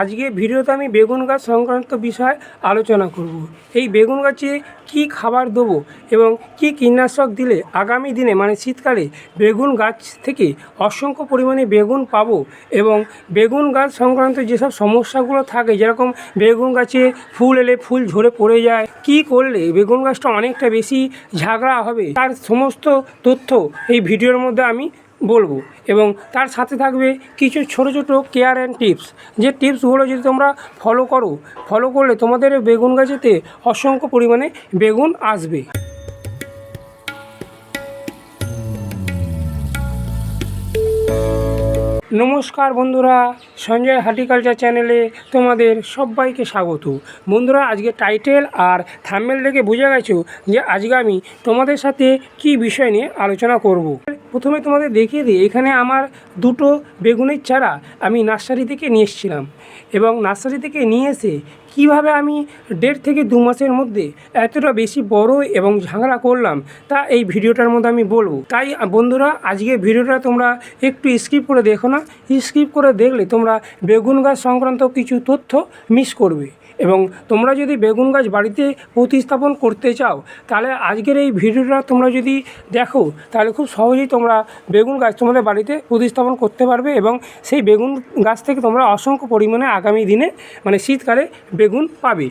আজকে ভিডিওতে আমি বেগুন গাছ সংক্রান্ত বিষয় আলোচনা করব। এই বেগুন গাছে কি খাবার দেবো এবং কি কীটনাশক দিলে আগামী দিনে মানে শীতকালে বেগুন গাছ থেকে অসংখ্য পরিমাণে বেগুন পাবো এবং বেগুন গাছ সংক্রান্ত যেসব সমস্যাগুলো থাকে, যেরকম বেগুন গাছে ফুল এলে ফুল ঝরে পড়ে যায়, কি করলে বেগুন গাছটা অনেকটা বেশি ঝাগড়া হবে, তার সমস্ত তথ্য এই ভিডিওর মধ্যে আমি বলব। এবং তার সাথে থাকবে কিছু ছোটো ছোটো কেয়ার অ্যান্ড টিপস যে টিপসগুলো যদি তোমরা ফলো করো ফলো করলে তোমাদের বেগুন গাছেতে অসংখ্য পরিমাণে বেগুন আসবে। নমস্কার বন্ধুরা, সঞ্জয় হার্টিকালচার চ্যানেলে তোমাদের সবাইকে স্বাগত বন্ধুরা, আজকে টাইটেল আর থাম্বেল দেখে বুঝে গেছো যে আজকে আমি তোমাদের সাথে কি বিষয় নিয়ে আলোচনা করব। প্রথমে তোমাদের দেখিয়ে দিই, এখানে আমার দুটো বেগুনের চারা আমি নার্সারি থেকে নিয়ে এসেছিলাম এবং নার্সারি থেকে নিয়ে এসে কীভাবে আমি দেড় থেকে দু মাসের মধ্যে এতটা বেশি বড় এবং ঝাঁকড়া করলাম, তা এই ভিডিওটার মধ্যে আমি বলব। তাই বন্ধুরা, আজকে ভিডিওটা তোমরা একটু স্কিপ করে দেখো না। স্কিপ করে দেখলে তোমরা বেগুন গাছ সংক্রান্ত কিছু তথ্য মিস করবে। এবং তোমরা যদি বেগুন গাছ বাড়িতে প্রতিস্থাপন করতে চাও, তাহলে আজকের এই ভিডিওটা তোমরা যদি দেখো, তাহলে খুব সহজেই তোমরা বেগুন গাছ তোমাদের বাড়িতে প্রতিস্থাপন করতে পারবে এবং সেই বেগুন গাছ থেকে তোমরা অসংখ্য পরিমাণে আগামী দিনে মানে শীতকালে বেগুন পাবে।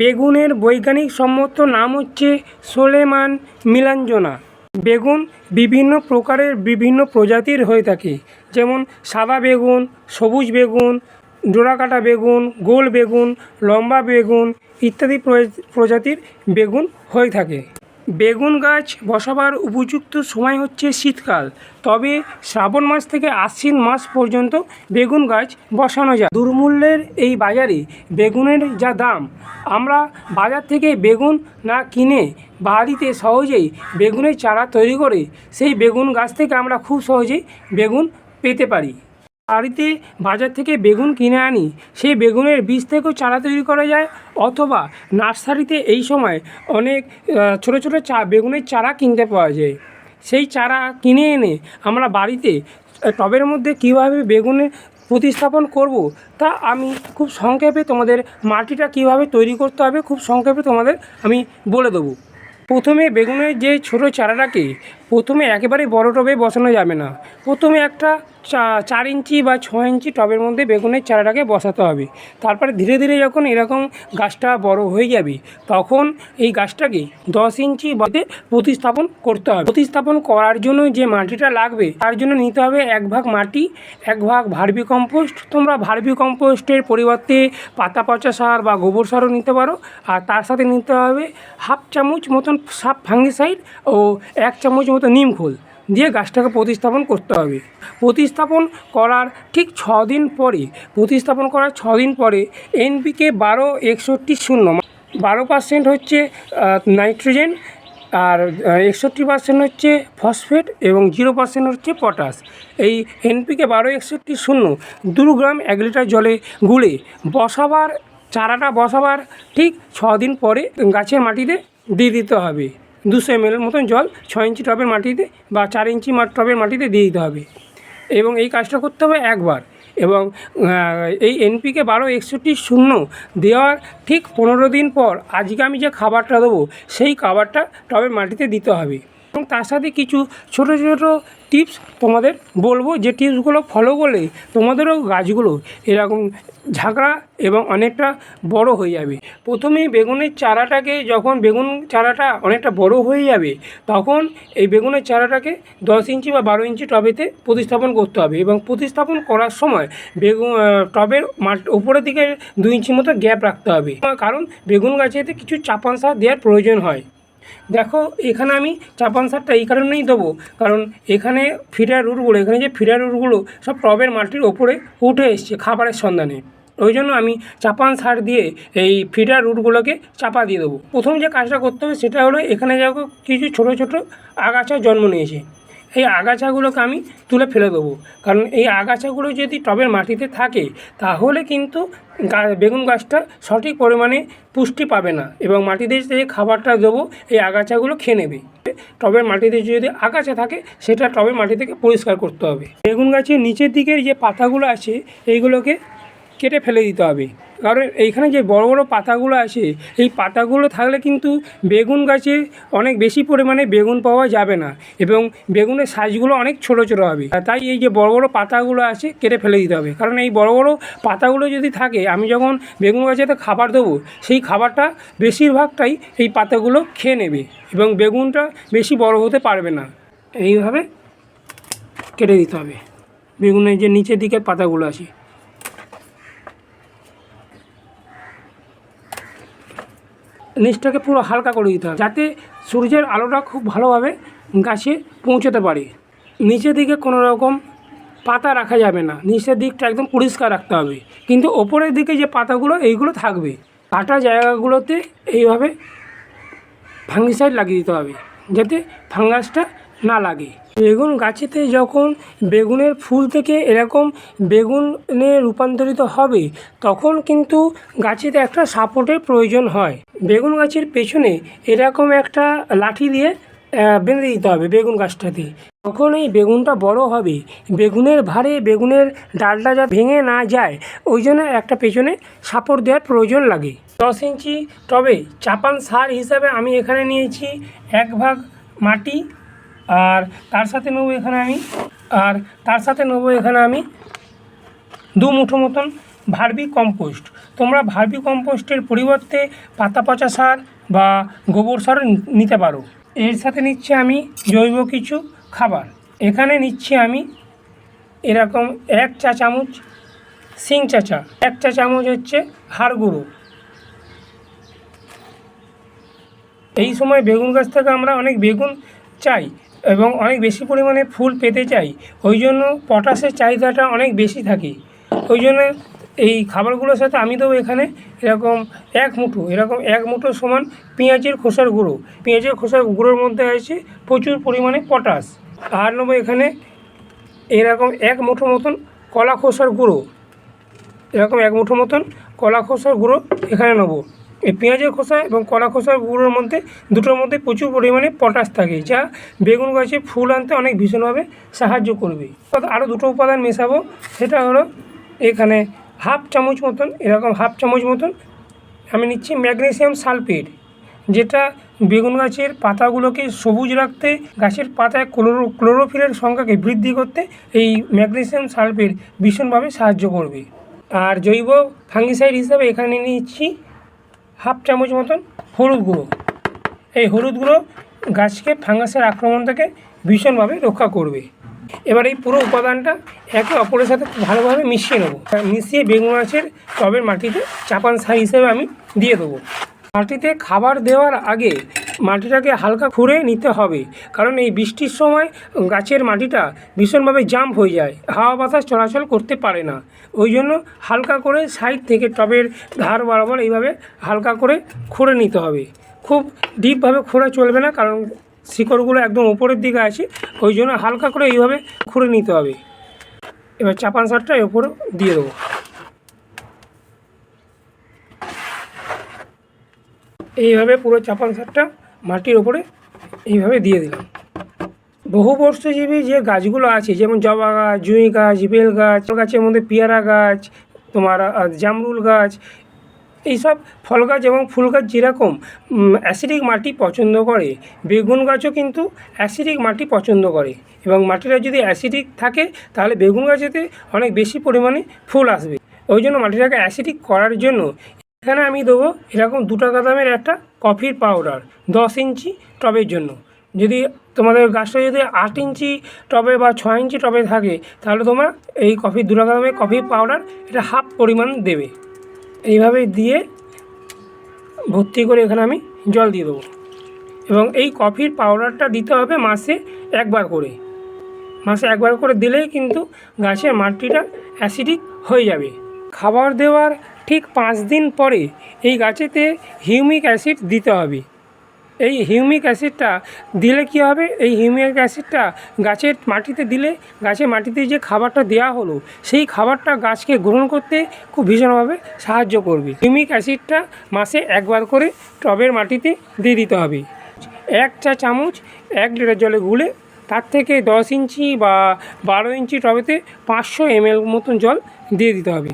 বেগুনের বৈজ্ঞানিক সম্মত নাম হচ্ছে সোলেমান মিলাঞ্জনা। বেগুন বিভিন্ন প্রকারের বিভিন্ন প্রজাতির হয়ে থাকে, যেমন সাদা বেগুন, সবুজ বেগুন ডোরাকাটা বেগুন, গোল বেগুন, লম্বা বেগুন ইত্যাদি প্রজাতির বেগুন হয়ে থাকে। বেগুন গাছ বসাবার উপযুক্ত সময় হচ্ছে শীতকাল। তবে শ্রাবণ মাস থেকে আশ্বিন মাস পর্যন্ত বেগুন গাছ বসানো যায়। দুর্মূল্যের এই বাজারে বেগুনের যা দাম, আমরা বাজার থেকে বেগুন না কিনে বাড়িতে সহজেই বেগুনের চারা তৈরি করে সেই বেগুন গাছ থেকে আমরা খুব সহজেই বেগুন পেতে পারি। বাড়িতে বাজার থেকে বেগুন কিনে আনি। সেই বেগুনের বীজ থেকেও চারা তৈরি করা যায়। অথবা নার্সারিতে এই সময় অনেক ছোটো ছোটো চা, বেগুনের চারা কিনতে পাওয়া যায়। সেই চারা কিনে এনে আমরা বাড়িতে টবের মধ্যে কীভাবে বেগুনের প্রতিস্থাপন করব তা আমি খুব সংক্ষেপে তোমাদের, মাটিটা কীভাবে তৈরি করতে হবে খুব সংক্ষেপে তোমাদের আমি বলে দেবো। প্রথমে বেগুনের যে ছোট চারাটাকে প্রথমে একেবারে বড় টবে বসানো যাবে না। প্রথমে একটা চা- চার ইঞ্চি বা ছ ইঞ্চি টবের মধ্যে বেগুনের চারাটাকে বসাতে হবে। তারপরে ধীরে ধীরে যখন এরকম গাছটা বড় হয়ে যাবে, তখন এই গাছটাকে দশ ইঞ্চি বাদে প্রতিস্থাপন করতে হবে। প্রতিস্থাপন করার জন্য যে মাটিটা লাগবে, তার জন্য নিতে হবে এক ভাগ মাটি, এক ভাগ ভার্মি কম্পোস্ট। তোমরা ভার্মি কম্পোস্টের পরিবর্তে পাতা পচা সার বা গোবর সারও নিতে পারো। আর তার সাথে নিতে হবে হাফ চামচ মতন সাপ ফাঙ্গিসাইড ও এক চামচ মতো নিম খোল দিয়ে গাছটাকে প্রতিস্থাপন করতে হবে। প্রতিস্থাপন করার ঠিক ছ দিন পরে, প্রতিস্থাপন করার ছ দিন পরে এনপিকে বারো একষট্টি শূন্য, বারো পার্সেন্ট হচ্ছে নাইট্রোজেন আর একষট্টি পার্সেন্ট হচ্ছে ফসফেট এবং জিরো পার্সেন্ট হচ্ছে পটাশ এই এনপিকে বারো একষট্টি শূন্য দু গ্রাম এক লিটার জলে গুলে বসাবার, চারাটা বসাবার ঠিক ছ দিন পরে গাছের মাটিতে দিয়ে দিতে হবে। দুশো এম মতন জল ছ ইঞ্চি টবের মাটিতে বা চার ইঞ্চি টবের মাটিতে দিয়ে দিতে হবে। এবং এই কাজটা করতে হবে একবার। এবং এই এনপিকে বারো একষট্টি শূন্য দেওয়ার ঠিক পনেরো দিন পর আজকে আমি যে খাবারটা দেবো, সেই খাবারটা টবের মাটিতে দিতে হবে। এবং তার সাথে কিছু ছোট ছোট টিপস তোমাদের বলব। যে টিপসগুলো ফলো করলে তোমাদেরও গাছগুলো এরকম ঝাঁকড়া এবং অনেকটা বড় হয়ে যাবে। প্রথমে বেগুনের চারাটাকে যখন বেগুন চারাটা অনেকটা বড় হয়ে যাবে, তখন এই বেগুনের চারাটাকে দশ ইঞ্চি বা বারো ইঞ্চি টবেতে প্রতিস্থাপন করতে হবে এবং প্রতিস্থাপন করার সময় বেগুন টবের মাঠ উপরের দিকে দুই ইঞ্চি মতো গ্যাপ রাখতে হবে। কারণ বেগুন গাছেতে কিছু চাপান সার দেওয়ার প্রয়োজন হয়। দেখো, এখানে আমি চাপান সারটা এই কারণেই দেবো। কারণ এখানে ফিডার রুটগুলো, এখানে যে ফিডার রুটগুলো সব টবের মাটির ওপরে উঠে এসছে খাবারের সন্ধানে। ওই জন্য আমি চাপান সার দিয়ে এই ফিডার রুটগুলোকে চাপা দিয়ে দেবো। প্রথম যে কাজটা করতে হবে সেটা হলো এখানে দেখো কিছু ছোটো ছোটো আগাছা জন্ম নিয়েছে। এই আগাছাগুলোকে আমি তুলে ফেলে দেবো। কারণ এই আগাছাগুলো যদি টবের মাটিতে থাকে, তাহলে কিন্তু বেগুন গাছটা সঠিক পরিমাণে পুষ্টি পাবে না এবং মাটিতে যে খাবারটা দেবো, এই আগাছাগুলো খেয়ে নেবে। টবের মাটিতে যদি আগাছা থাকে, সেটা টবের মাটি থেকে পরিষ্কার করতে হবে। বেগুন গাছের নিচের দিকের যে পাতাগুলো আছে, এইগুলোকে কেটে ফেলে দিতে হবে। কারণ এইখানে যে বড় বড় পাতাগুলো আছে, এই পাতাগুলো থাকলে কিন্তু বেগুন গাছে অনেক বেশি পরিমাণে বেগুন পাওয়া যাবে না এবং বেগুনের সাইজগুলো অনেক ছোট ছোট হবে। তাই এই যে বড় বড় পাতাগুলো আছে, কেটে ফেলে দিতে হবে। কারণ এই বড় বড় পাতাগুলো যদি থাকে, আমি যখন বেগুন গাছে গাছেতে খাবার দেবো, সেই খাবারটা বেশিরভাগটাই এই পাতাগুলো খেয়ে নেবে এবং বেগুনটা বেশি বড় হতে পারবে না। এইভাবে কেটে দিতে হবে। বেগুনের যে নিচের দিকে পাতাগুলো আছে। নিচটাকে পুরো হালকা করে দিতে হবে, যাতে সূর্যের আলোটা খুব ভালোভাবে গাছে পৌঁছতে পারে। নিচের দিকে কোনো রকম পাতা রাখা যাবে না। নিচের দিকটা একদম পরিষ্কার রাখতে হবে। কিন্তু ওপরের দিকে যে পাতাগুলো, এইগুলো থাকবে। কাটা জায়গাগুলোতে এইভাবে ফাঙ্গিসাইড লাগিয়ে দিতে হবে, যাতে ফাঙ্গাসটা না লাগে। বেগুন গাছেতে যখন বেগুনের ফুল থেকে এরকম বেগুনে রূপান্তরিত হবে, তখন কিন্তু গাছেতে একটা সাপোর্টের প্রয়োজন হয়। বেগুন গাছের পেছনে এরকম একটা লাঠি দিয়ে বেঁধে দিতে হবে বেগুন গাছটাতে। তখন এই বেগুনটা বড় হবে, বেগুনের ভারে বেগুনের ডালটা যা ভেঙে না যায়, ওই জন্য একটা পেছনে সাপোর্ট দেওয়ার প্রয়োজন লাগে। দশ ইঞ্চি টবে চাপান সার হিসাবে আমি এখানে নিয়েছি এক ভাগ মাটি আর তার সাথে নেব এখানে আমি, আর তার সাথে নেব এখানে আমি দু মুঠো মতন ভার্মি কম্পোস্ট। তোমরা ভার্মি কম্পোস্টের পরিবর্তে পাতা পচা সার বা গোবর সারও নি- নিতে পারো। এর সাথে নিচ্ছি আমি জৈব কিছু খাবার। এখানে নিচ্ছি আমি এরকম এক চা চামচ সিং চাচা এক চা চামচ হচ্ছে হাড় গুঁড়ো। এই সময় বেগুন গাছ থেকে আমরা অনেক বেগুন চাই। এবং অনেক বেশি পরিমাণে ফুল পেতে চাই, ওই জন্য পটাশের চাহিদাটা অনেক বেশি থাকে। ওই জন্য এই খাবারগুলোর সাথে আমি দেবো এখানে এরকম এক মুঠো, এরকম এক মুঠো সমান পেঁয়াজের খোসার গুঁড়ো। পেঁয়াজের খোসার গুঁড়োর মধ্যে আছে প্রচুর পরিমাণে পটাশ। আর নেব এখানে এরকম এক মুঠো মতন কলা খোসার গুঁড়ো। এরকম এক মুঠো মতন কলা খোসার গুঁড়ো এখানে নেব। এই পেঁয়াজের খোসা এবং কলা খোসার গুঁড়োর মধ্যে, দুটোর মধ্যে প্রচুর পরিমাণে পটাশ থাকে, যা বেগুন গাছে ফুল আনতে অনেক ভীষণভাবে সাহায্য করবে। আরও দুটো উপাদান মেশাবো, সেটা হলো এখানে হাফ চামচ মতন, এরকম হাফ চামচ মতন আমি নিচ্ছি ম্যাগনেসিয়াম সালফেট যেটা বেগুন গাছের পাতাগুলোকে সবুজ রাখতে, গাছের পাতায় ক্লোরো ক্লোরোফিলের সংখ্যাকে বৃদ্ধি করতে এই ম্যাগনেসিয়াম সালফেট ভীষণভাবে সাহায্য করবে। আর জৈব ফাঙ্গিসাইড হিসাবে এখানে নিচ্ছি হাফ চামচ মতন হলুদ গুঁড়ো। এই হলুদ গুঁড়ো গাছকে ফাঙ্গাসের আক্রমণ থেকে ভীষণভাবে রক্ষা করবে। এবার এই পুরো উপাদানটা একে অপরের সাথে ভালোভাবে মিশিয়ে নেব। মিশিয়ে বেগুন গাছের টবের মাটিতে চাপান সার হিসেবে আমি দিয়ে দেবো। মাটিতে খাবার দেওয়ার আগে মাটিটাকে হালকা খুঁড়ে নিতে হবে। কারণ এই বৃষ্টির সময় গাছের মাটিটা ভীষণভাবে জাম্প হয়ে যায়। হাওয়া বাতাস চলাচল করতে পারে না। ওই জন্য হালকা করে সাইড থেকে টবের ধার বরাবর এইভাবে হালকা করে খুঁড়ে নিতে হবে। খুব ডিপভাবে খোঁড়া চলবে না, কারণ শিকড়গুলো একদম উপরের দিকে আছে। ওই জন্য হালকা করে এইভাবে খুঁড়ে নিতে হবে। এবার চাপান সারটা এর দিয়ে দেবো। এইভাবে পুরো চাপান সারটা মাটির ওপরে এইভাবে দিয়ে দিলাম। বহু বর্ষজীবী যে গাছগুলো আছে, যেমন জবা গাছ, জুঁই গাছ, বেল গাছ গাছের মধ্যে পেয়ারা গাছ, তোমার জামরুল গাছ, এইসব ফল গাছ এবং ফুল গাছ যেরকম অ্যাসিডিক মাটি পছন্দ করে, বেগুন গাছও কিন্তু অ্যাসিডিক মাটি পছন্দ করে এবং মাটিটা যদি অ্যাসিডিক থাকে, তাহলে বেগুন গাছেতে অনেক বেশি পরিমাণে ফুল আসবে। ওই জন্য মাটিটাকে অ্যাসিডিক করার জন্য এখানে আমি দেবো এরকম দু টাকা দামের একটা কফির পাউডার দশ ইঞ্চি টবের জন্য। যদি তোমাদের গাছটা যদি আট ইঞ্চি টবে বা ছয় ইঞ্চি টবে থাকে, তাহলে তোমরা এই কফি দু টাকা দামের কফির পাউডার এটা হাফ পরিমাণ দেবে। এইভাবে দিয়ে ভর্তি করে এখানে আমি জল দিয়ে দেবো। এবং এই কফির পাউডারটা দিতে হবে মাসে একবার করে। মাসে একবার করে দিলেই কিন্তু গাছের মাটিটা অ্যাসিডিক হয়ে যাবে। খাবার দেওয়ার ঠিক পাঁচ দিন পরে এই গাছেতে হিউমিক অ্যাসিড দিতে হবে। এই হিউমিক অ্যাসিডটা দিলে কী হবে? এই হিউমিক অ্যাসিডটা গাছের মাটিতে দিলে গাছের মাটিতে যে খাবারটা দেওয়া হলো, সেই খাবারটা গাছকে গ্রহণ করতে খুব ভীষণভাবে সাহায্য করবে। হিউমিক অ্যাসিডটা মাসে একবার করে টবের মাটিতে দিয়ে দিতে হবে। এক চা চামচ এক লিটার জলে গুলে তার থেকে দশ ইঞ্চি বা বারো ইঞ্চি টবেতে পাঁচশো এমএল মতন জল দিয়ে দিতে হবে।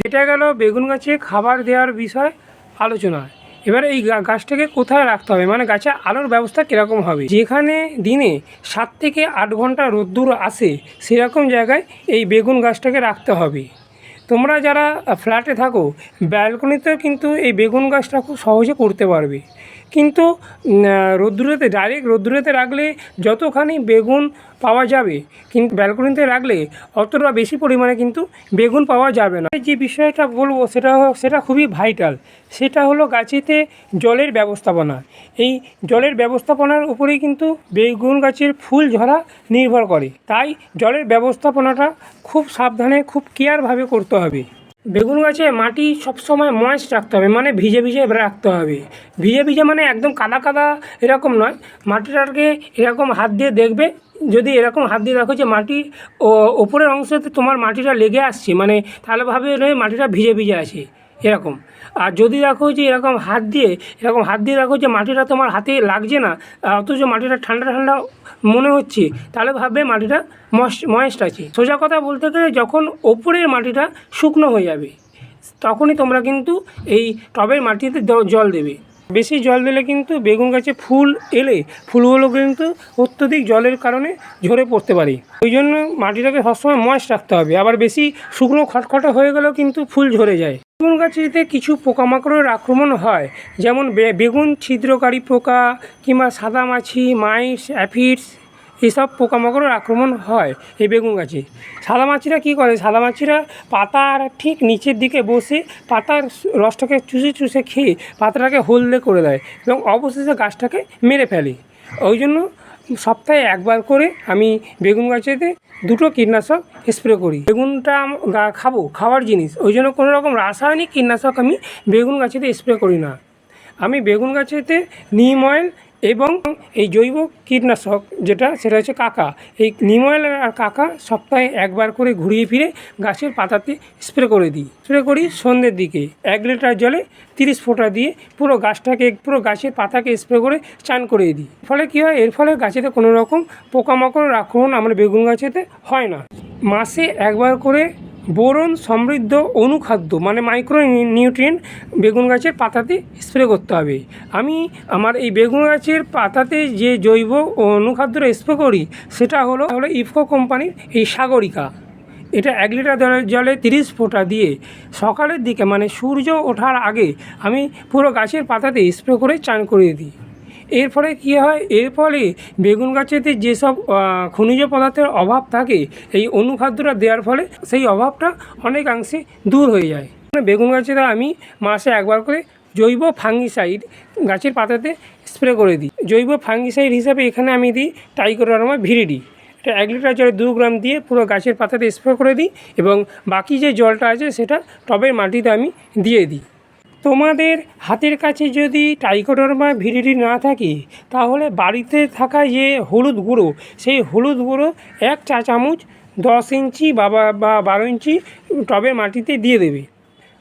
যেটা গেল বেগুন গাছে খাবার দেওয়ার বিষয় আলোচনা। এবার এই গাছটাকে কোথায় রাখতে হবে? মানে গাছে আলোর ব্যবস্থা কীরকম হবে? যেখানে দিনে সাত থেকে আট ঘণ্টা রোদ্দুর আসে, সেরকম জায়গায় এই বেগুন গাছটাকে রাখতে হবে। তোমরা যারা ফ্ল্যাটে থাকো, ব্যালকনিতেও কিন্তু এই বেগুন গাছটা খুব সহজে করতে পারবে। কিন্তু রোদ্দুরেতে ডাইরেক্ট রোদ্দুরেতে রাখলে যতখানি বেগুন পাওয়া যাবে, কিন্তু ব্যালকনিতে রাখলে অতটা বেশি পরিমাণে কিন্তু বেগুন পাওয়া যাবে না। যে বিষয়টা বলব, সেটা সেটা খুবই ভাইটাল সেটা হলো গাছেতে জলের ব্যবস্থাপনা। এই জলের ব্যবস্থাপনার উপরেই কিন্তু বেগুন গাছের ফুল ঝরা নির্ভর করে। তাই জলের ব্যবস্থাপনাটা খুব সাবধানে, খুব কেয়ারভাবে করতে হবে। বেগুন গাছে মাটি সবসময় ময়েস্ট রাখতে হবে মানে ভিজে ভিজে রাখতে হবে। ভিজে ভিজে মানে একদম কাদা কাদা এরকম নয়, মাটিটাকে এরকম হাত দিয়ে দেখবে, যদি এরকম হাত দিয়ে রাখো যে মাটি ও, ওপরের অংশতে তোমার মাটিটা লেগে আসছে মানে তাহলে ভাবে মাটিটা ভিজে ভিজে আছে। এরকম। আর যদি রাখো যে এরকম হাত দিয়ে, এরকম হাত দিয়ে রাখো যে মাটিটা তোমার হাতে লাগছে না অথচ মাটিটা ঠান্ডা ঠান্ডা মনে হচ্ছে, তাহলে ভাববে মাটিটা ময়েস্ট আছে। সোজা কথা বলতে গেলে যখন ওপরের মাটিটা শুকনো হয়ে যাবে, তখনই তোমরা কিন্তু এই টবের মাটিতে জল দেবে। বেশি জল দিলে কিন্তু বেগুন গাছে ফুল এলে, ফুলগুলো কিন্তু অত্যধিক জলের কারণে ঝরে পড়তে পারে। ওই জন্য মাটিটাকে সবসময় ময়েস্ট রাখতে হবে। আবার বেশি শুকনো খটখটে হয়ে গেলেও কিন্তু ফুল ঝরে যায়। বেগুন গাছেতে কিছু পোকামাকড়ের আক্রমণ হয়, যেমন বেগুন, ছিদ্রকারী পোকা কিংবা সাদামাছি, মাইস, অ্যাফিডস এইসব পোকামাকড়ের আক্রমণ হয় এই বেগুন গাছে সাদামাছিরা কী করে? সাদামাছিরা পাতার ঠিক নিচের দিকে বসে পাতার রসটাকে চুষে চুষে খেয়ে পাতাটাকে হলদে করে দেয় এবং অবশেষে গাছটাকে মেরে ফেলে। ওই জন্য সপ্তাহে একবার করে আমি বেগুন গাছেতে দুটো কীটনাশক স্প্রে করি। বেগুনটা খাব, খাওয়ার জিনিস। ওই জন্য কোনো রকম রাসায়নিক কীটনাশক আমি বেগুন গাছেতে স্প্রে করি না। আমি বেগুন গাছেতে নিম অয়েল এবং এই জৈব কীটনাশক যেটা, সেটা হচ্ছে কাকা। এই নিম আর কাকা সপ্তাহে একবার করে ঘুরিয়ে ফিরে গাছের পাতাতে স্প্রে করে দিই। স্প্রে করি সন্ধ্যের দিকে। এক লিটার জলে তিরিশ ফোঁটা দিয়ে পুরো গাছটাকে, পুরো গাছের পাতাকে স্প্রে করে চান করে দিই। ফলে কী হয়? এর ফলে গাছেতে কোনো রকম পোকামাকড়ের আক্রমণ আমার বেগুন গাছেতে হয় না। মাসে একবার করে বোরন সমৃদ্ধ অনুখাদ্য মানে মাইক্রো নিউট্রিয়েন্ট বেগুন গাছের পাতাতে স্প্রে করতে হবে। আমি আমার এই বেগুন গাছের পাতাতে যে জৈব অনুখাদ্যটা স্প্রে করি, সেটা হলো হলো ইফকো কোম্পানির এই সাগরিকা। এটা এক লিটার জলে- জলে তিরিশ ফোঁটা দিয়ে সকালের দিকে মানে সূর্য ওঠার আগে আমি পুরো গাছের পাতাতে স্প্রে করে চান করে দিই। এর ফলে কী হয়? এর ফলে বেগুন গাছেতে যেসব খনিজ পদার্থের অভাব থাকে, এই অনুখাদ্যটা দেওয়ার ফলে সেই অভাবটা অনেকাংশে দূর হয়ে যায়। বেগুন গাছেরা আমি মাসে একবার করে জৈব ফাঙ্গিসাইড গাছের পাতাতে স্প্রে করে দিই। জৈব ফাঙ্গিসাইড হিসাবে এখানে আমি দিই টাইকোডার্মা ভিরিডি। এটা এক লিটার জলে দু গ্রাম দিয়ে পুরো গাছের পাতাতে স্প্রে করে দিই এবং বাকি যে জলটা আছে সেটা টবের মাটিতে আমি দিয়ে দিই। তোমাদের হাতের কাছে যদি টাইকোডর্মা ভিডিডি না থাকে, তাহলে বাড়িতে থাকা যে হলুদ গুঁড়ো, সেই হলুদ গুঁড়ো এক চা চামচ দশ ইঞ্চি বা, বা- বারো ইঞ্চি টবে মাটিতে দিয়ে দেবে।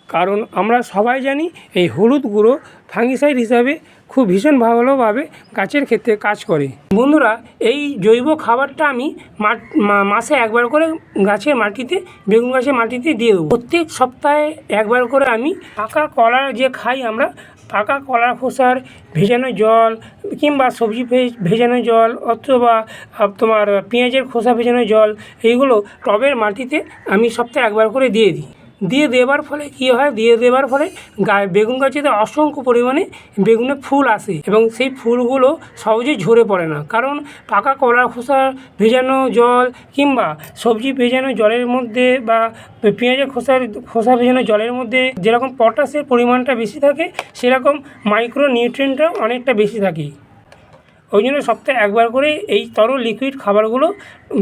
কারণ আমরা সবাই জানি এই হলুদ গুঁড়ো ফাঙ্গিসাইড হিসাবে খুব ভীষণ ভালোভাবে গাছের ক্ষেত্রে কাজ করে। বন্ধুরা, এই জৈব খাবারটা আমি মাসে একবার করে গাছের মাটিতে, বেগুন গাছের মাটিতে দিয়ে দেবো। প্রত্যেক সপ্তাহে একবার করে আমি পাকা কলা যে খাই আমরা, পাকা কলার খোসার ভেজানো জল কিংবা সবজি ভেজানো জল অথবা তোমার পেঁয়াজের খোসা ভেজানো জল, এইগুলো টবের মাটিতে আমি সপ্তাহে একবার করে দিয়ে দিই। দিয়ে দেওয়ার ফলে কী হয়? দিয়ে দেওয়ার ফলে বেগুন গাছেতে অসংখ্য পরিমাণে বেগুনে ফুল আসে এবং সেই ফুলগুলো সহজে ঝরে পড়ে না। কারণ পাকা কলার খোসা, ভেজানো জল কিংবা সবজি ভেজানো জলের মধ্যে বা পেঁয়াজের খোসার, খোসা ভেজানো জলের মধ্যে যেরকম পটাশের পরিমাণটা বেশি থাকে, সেরকম মাইক্রো নিউট্রিয়েন্টটা অনেকটা বেশি থাকে। ওই জন্য সপ্তাহে একবার করে এই তরল লিকুইড খাবারগুলো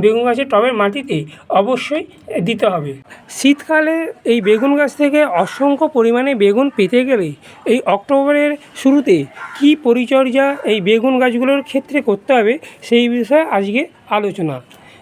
বেগুন গাছের টবের মাটিতে অবশ্যই দিতে হবে। শীতকালে এই বেগুন গাছ থেকে অসংখ্য পরিমাণে বেগুন পেতে গেলে এই অক্টোবরের শুরুতে কী পরিচর্যা এই বেগুন গাছগুলোর ক্ষেত্রে করতে হবে সেই বিষয়ে আজকে আলোচনা।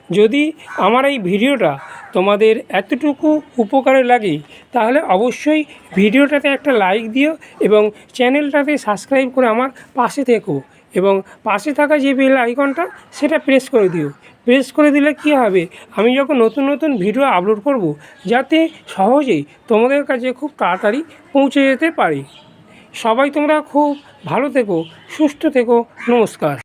যদি আমার এই ভিডিওটা তোমাদের এতটুকু উপকারে লাগে, তাহলে অবশ্যই ভিডিওটাতে একটা লাইক দিও এবং চ্যানেলটাতে সাবস্ক্রাইব করে আমার পাশে থেকো। এবং পাশে থাকা যে বেল আইকনটা, সেটা প্রেস করে দিও। প্রেস করে দিলে কি হবে? আমি যখন নতুন নতুন ভিডিও আপলোড করব, যাতে সহজেই তোমাদের কাছে খুব তাড়াতাড়ি পৌঁছে যেতে পারি। সবাই তোমরা খুব ভালো থেকো, সুস্থ থেকো, নমস্কার।